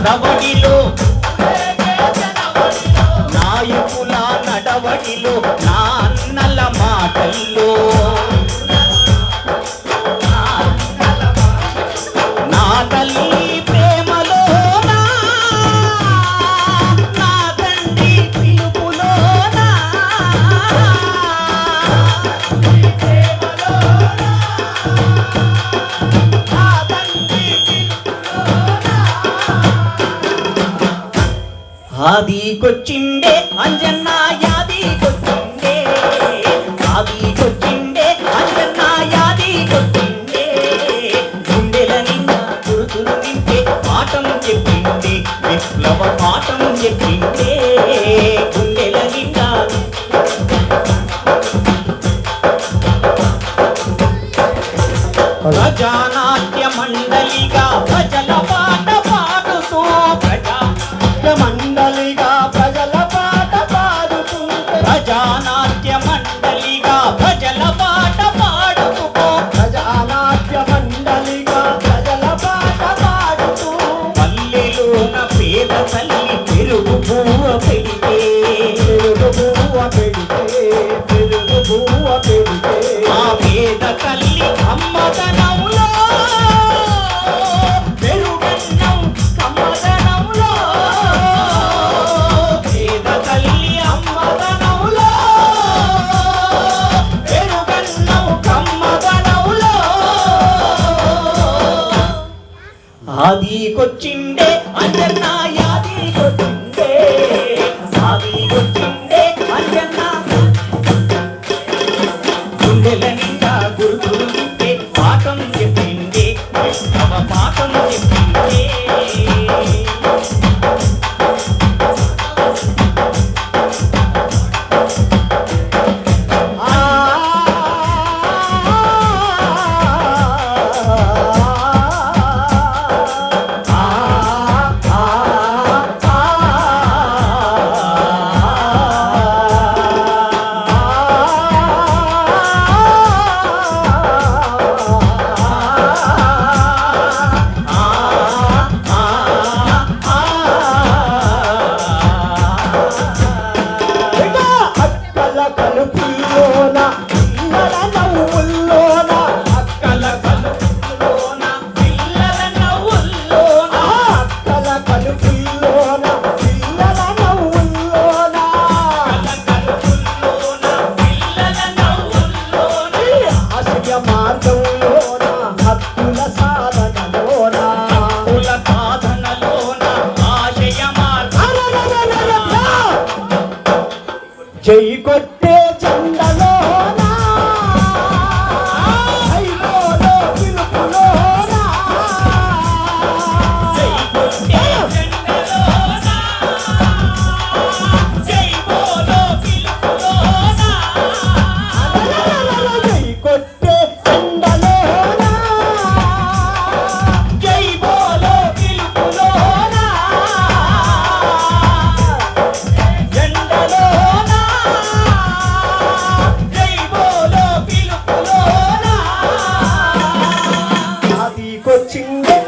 చదవడిలో నాయకుల నడవడిలో. నా ఆదికొచ్చిండే అంజన్న యాదికొచ్చిండే ఆదికొచ్చిండే అంజన్న యాదికొచ్చిండే గుండెల నిండా తురుతురు తింటే పాఠం చెప్పిండే విప్లవ పాఠం చెప్పిండే. గుండెల నిండా ప్రజానాట్య పెడితే పెరుగు పువ్వ పెడితే. ఆ పేద తల్లి అమ్మదనంలో పెరుగన్నం కమ్మదనంలో. పేద తల్లి అమ్మదనంలో పెరుగన్నం కమ్మదనంలో. ఆదికొచ్చిండే అంజన్నా cotinho